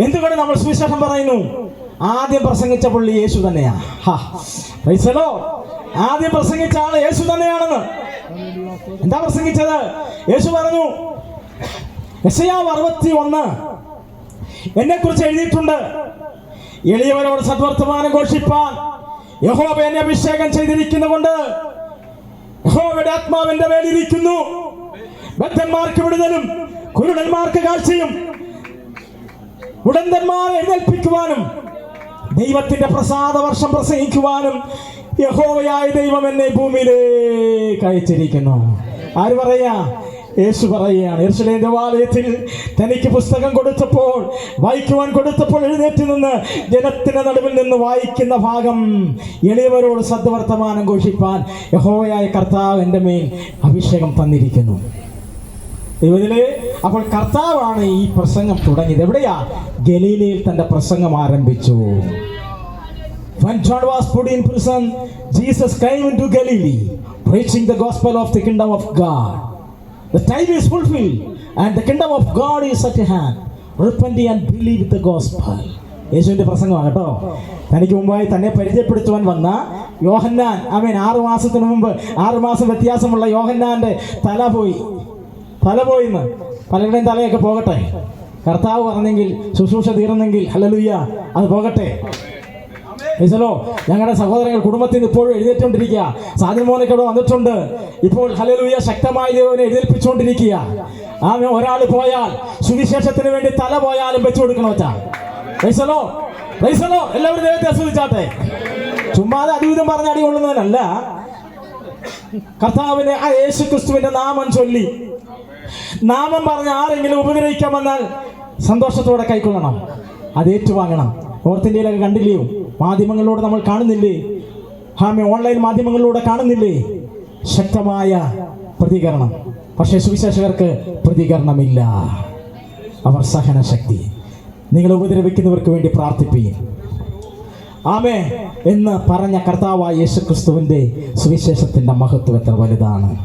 എന്തുകൊണ്ട് നമ്മൾ സുവിശേഷം പറയുന്നു? ആദ്യം പ്രസംഗിച്ച പുള്ളി യേശു തന്നെയാ. ആദ്യം പ്രസംഗിച്ച ആൾ യേശു തന്നെയാണെന്ന്. എന്താ പ്രസംഗിച്ചത്? യേശു പറഞ്ഞു അറുപത്തി ഒന്ന് എന്നെ കുറിച്ച് എഴുതിയിട്ടുണ്ട്. എളിയവരോട് സദ്വർത്തമാനം ഘോഷിപ്പാൻ യഹോബ എന്നെ അഭിഷേകം ചെയ്തിരിക്കുന്നതുകൊണ്ട് യഹോബയുടെ ആത്മാവിന്റെ മേലിരിക്കുന്നു. ബദ്ധന്മാർക്ക് വിടുതലും കുരുടന്മാർക്ക് കാഴ്ചയും ഉടന്തന്മാരെ എഴുന്നേൽപ്പിക്കുവാനും ദൈവത്തിന്റെ പ്രസാദ വർഷം പ്രസംഗിക്കുവാനും യഹോവയായ ദൈവം എന്നെ ഭൂമിയിലേക്ക് അയച്ചിരിക്കുന്നു. ആര് പറയാ? യേശു പറയുകയാണ് യേശുലേ ദേവാലയത്തിൽ തനിക്ക് പുസ്തകം കൊടുത്തപ്പോൾ വായിക്കുവാൻ കൊടുത്തപ്പോൾ എഴുന്നേറ്റ് നിന്ന് ജനത്തിന്റെ നടുവിൽ നിന്ന് വായിക്കുന്ന ഭാഗം എളിയവരോട് സദ്വർത്തമാനം ഘോഷിപ്പാൻ യഹോവയായ കർത്താവ് എന്റെ മേൽ അഭിഷേകം തന്നിരിക്കുന്നു. ഇതിൽ അപ്പോൾ കർത്താവാണ് ഈ പ്രസംഗം തുടങ്ങിയത് എവിടെയാ ഗലീലയിൽ തന്റെ പ്രസംഗം ആരംഭിച്ചു When John was put in prison, Jesus came into Galilee, preaching the gospel of the kingdom of God. The time is fulfilled, and the kingdom of God is at hand. Repent and believe the gospel. യേശുവിന്റെ പ്രസംഗമാണ് കേട്ടോ തനിക്ക് മുമ്പായി തന്നെ പരിചയപ്പെടുത്തുവാൻ വന്ന യോഹന്നാൻ അവൻ ആറു മാസത്തിന് മുമ്പ് ആറു മാസം വ്യത്യാസമുള്ള യോഹന്നാന്റെ തല പോയി തല പോയിന്ന്. പലരുടെയും തലയൊക്കെ പോകട്ടെ. കർത്താവ് പറഞ്ഞെങ്കിൽ ശുശ്രൂഷ തീർന്നെങ്കിൽ ഹലലുയ്യ അത് പോകട്ടെ. ഈശലോ ഞങ്ങളുടെ സഹോദരങ്ങൾ കുടുംബത്തിൽ നിന്ന് ഇപ്പോഴും എഴുന്നേറ്റുകൊണ്ടിരിക്കുക. സാജൻ മോനൊക്കെ ഇവിടെ വന്നിട്ടുണ്ട്. ഇപ്പോൾ ഹലലുയ ശക്തമായ ദൈവനെ എഴുന്നേൽപ്പിച്ചുകൊണ്ടിരിക്കുക. ആ ഒരാൾ പോയാൽ സുവിശേഷത്തിന് വേണ്ടി തല പോയാലും വെച്ചു കൊടുക്കണം എല്ലാവരും ദൈവത്തെ ആസ്വദിച്ചാട്ടെ. ചുമ്മാതെ അതുവിധം പറഞ്ഞ അടി കൊള്ളുന്നതിനല്ല കർത്താവിനെ ആ യേശു ക്രിസ്തുവിന്റെ നാമം ചൊല്ലി. നാമം പറഞ്ഞ് ആരെങ്കിലും ഉപഗ്രഹിക്കാൻ വന്നാൽ സന്തോഷത്തോടെ കൈക്കൊള്ളണം അത് ഏറ്റുവാങ്ങണം. നോർത്ത് ഇന്ത്യയിലൊക്കെ കണ്ടില്ലയോ മാധ്യമങ്ങളിലൂടെ നമ്മൾ കാണുന്നില്ലേ? ഹാമി ഓൺലൈൻ മാധ്യമങ്ങളിലൂടെ കാണുന്നില്ലേ? ശക്തമായ പ്രതികരണം. പക്ഷേ സുവിശേഷകർക്ക് പ്രതികരണമില്ല. അവർ സഹനശക്തി. നിങ്ങൾ ഉപദ്രവിക്കുന്നവർക്ക് വേണ്ടി പ്രാർത്ഥിപ്പീൻ. ആമേ എന്ന് പറഞ്ഞ കർത്താവായ യേശുക്രിസ്തുവിന്റെ സുവിശേഷത്തിന്റെ മഹത്വം എത്ര വലുതാണ്.